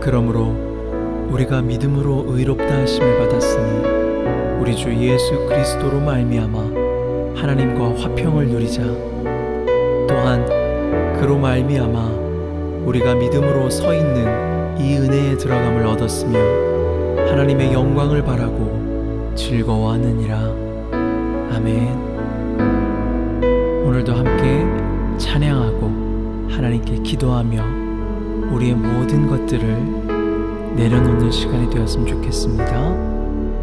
그러므로 우리가 믿음으로 의롭다 하심을 받았으니 우리 주 예수 그리스도로 말미암아 하나님과 화평을 누리자. 또한 그로 말미암아 우리가 믿음으로 서 있는 이 은혜에 들어감을 얻었으며 하나님의 영광을 바라고 즐거워하느니라. 아멘. 오늘도 함께 찬양하고 하나님께 기도하며 우리의 모든 것들을 내려놓는 시간이 되었으면 좋겠습니다.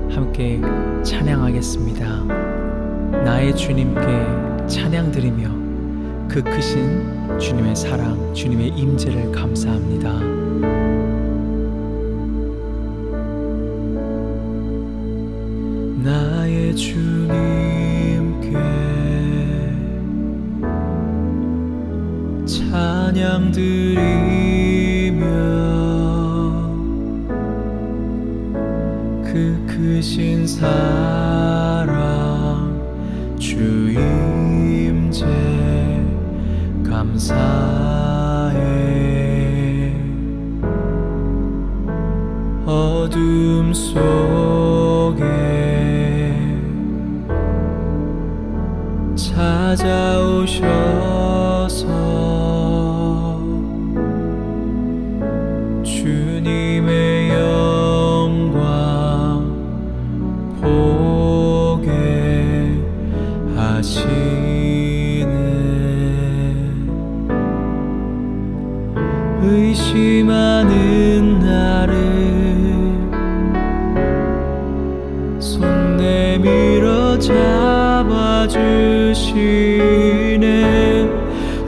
함께 찬양하겠습니다. 나의 주님께 찬양 드리며 그 크신 주님의 사랑, 주님의 임재를 감사합니다. 나의 주님께 찬양 드리 그 크신 사랑 주 임재 감사해. 어둠 속에 찾아 의심하는 나를 손 내밀어 잡아주시네.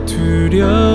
두려운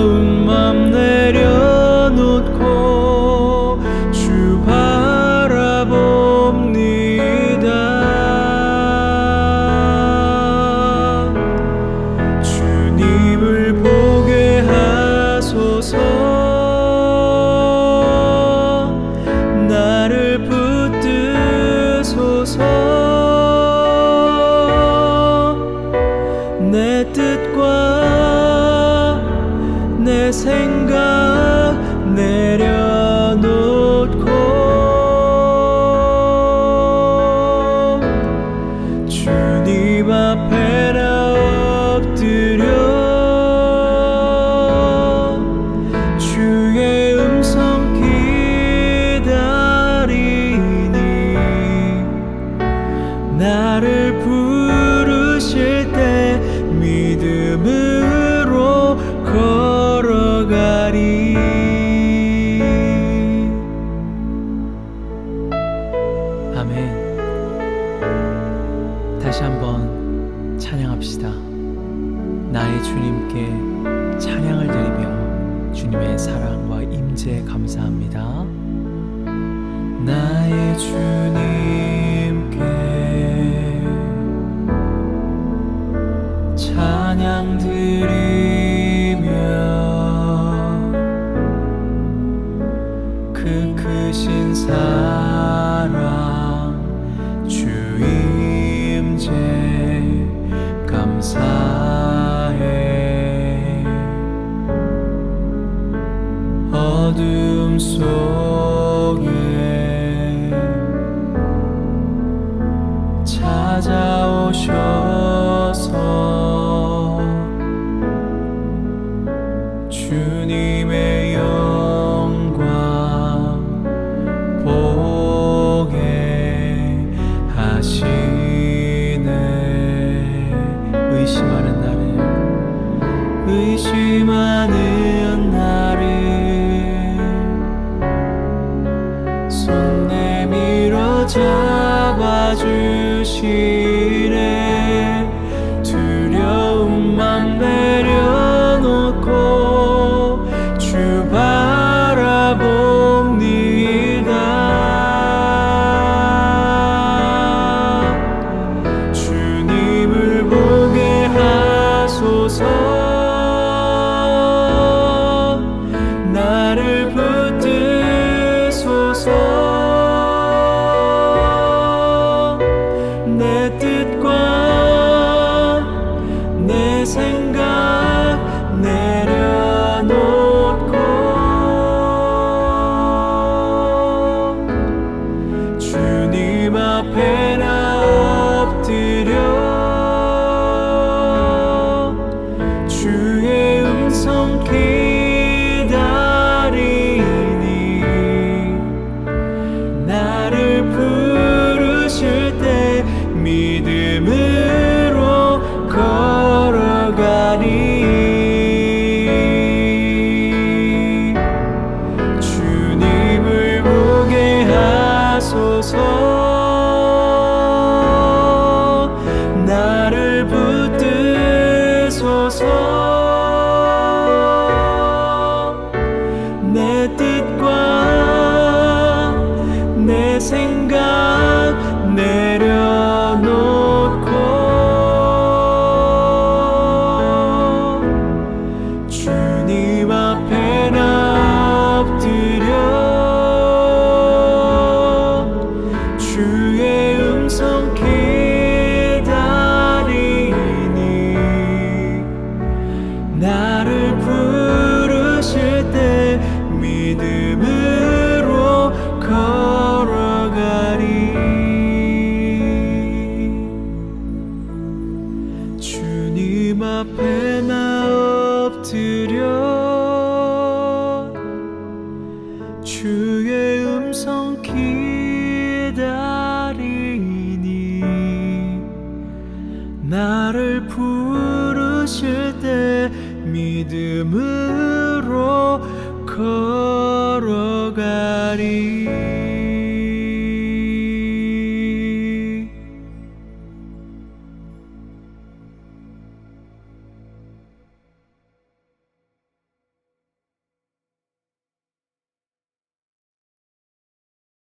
아멘. 다시 한번 찬양합시다. 나의 주님께 찬양을 드리며 주님의 사랑과 임재 감사합니다. 나의 주님께 찬양 드리며 그 크신 사랑 어둠 속에 찾아오셔서 주님의 영광 보게 하시네. 의심하는 나를 의심하는 잡 주님 앞에 나 엎드려. 주의 음성 기다리니 나를 부르실 때 믿음으로 걸어가리.